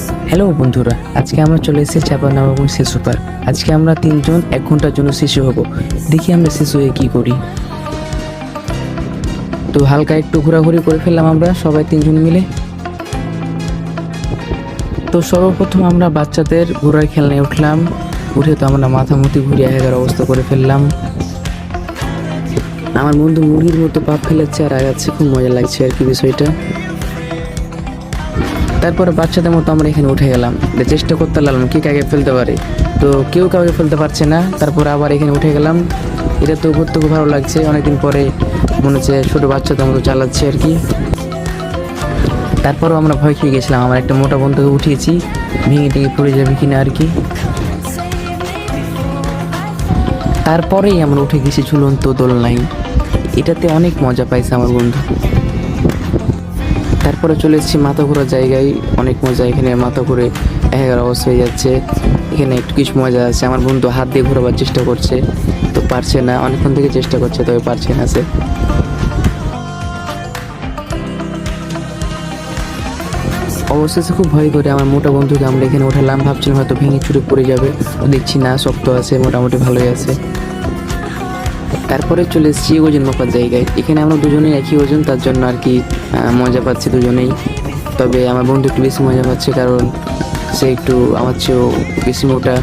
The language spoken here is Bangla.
হ্যালো বন্ধুরা। আজকে আমরা চলে এসেছি চাপা নবমী শিশু পার্ক। আজকে আমরা তিনজন, এক ঘণ্টার জন্য শিশু হব। দেখি আমরা শিশু হয়ে কী করি। তো হালকা একটু ঘোরাঘুরি করে ফেললাম আমরা, সবাই তিনজন মিলে। তো সর্বপ্রথম আমরা বাচ্চাদের ঘোড়ার খেলনায় উঠলাম। উঠে তো আমরা মাথা মুতি ঘুরিয়ে আগার অবস্থা করে ফেললাম। আমার বন্ধু মুরগির মতো পা ফেলেছে আর আগাচ্ছে, খুব মজা লাগছে আর কি বিষয়টা। তারপরে বাচ্চাদের মতো আমরা এখানে উঠে গেলাম। চেষ্টা করতে লাগলাম, কে কাকে ফেলতে পারে? তো কেউ কাউকে ফেলতে পারছে না। তারপরে আবার এখানে উঠে গেলাম। এটা তো ঘুরতে খুব ভালো লাগছে। অনেকদিন পরে মনে হচ্ছে ছোটো বাচ্চাদের মতো চালাচ্ছে আর কি। তারপরেও আমরা ভয় খেয়ে গেছিলাম। আমার একটা মোটা বন্ধুকে উঠিয়েছি। ভেঙে টেঙে পড়ে যাবে কিনা আর কি। তারপরেই আমরা উঠে গেছি ঝুলন্ত দোলনায়। এটাতে অনেক মজা পাইছে আমার বন্ধু। তারপরে চলে এসেছি মাথা ঘোরার জায়গায়। অনেক মজা এখানে মাথা ঘুরে এগার অবস্থা হয়ে যাচ্ছে। এখানে একটু কিছু মজা আছে। আমার বন্ধু হাত দিয়ে ঘোরাবার চেষ্টা করছে। তো পারছে না। অনেকক্ষণ থেকে চেষ্টা করছে, তবে পারছে না সে। অবশেষে খুব ভয় করে। আমার মোটা বন্ধুকে আমরা এখানে উঠালাম ভাবছিলাম হয়তো ভেঙে চুরে পড়ে যাবে। দেখছি না, শক্ত আছে, মোটামুটি ভালোই আছে। তারপরে চলে এসেছি ওজন মাপার জায়গায়। এখানে আমরা দুজনেই একই ওজন, তার জন্য আর কি মজা পাচ্ছি দুজনেই। তবে আমার বন্ধু একটু বেশি মজা পাচ্ছে, কারণ সে একটু আমার চেয়েও বেশি মোটা।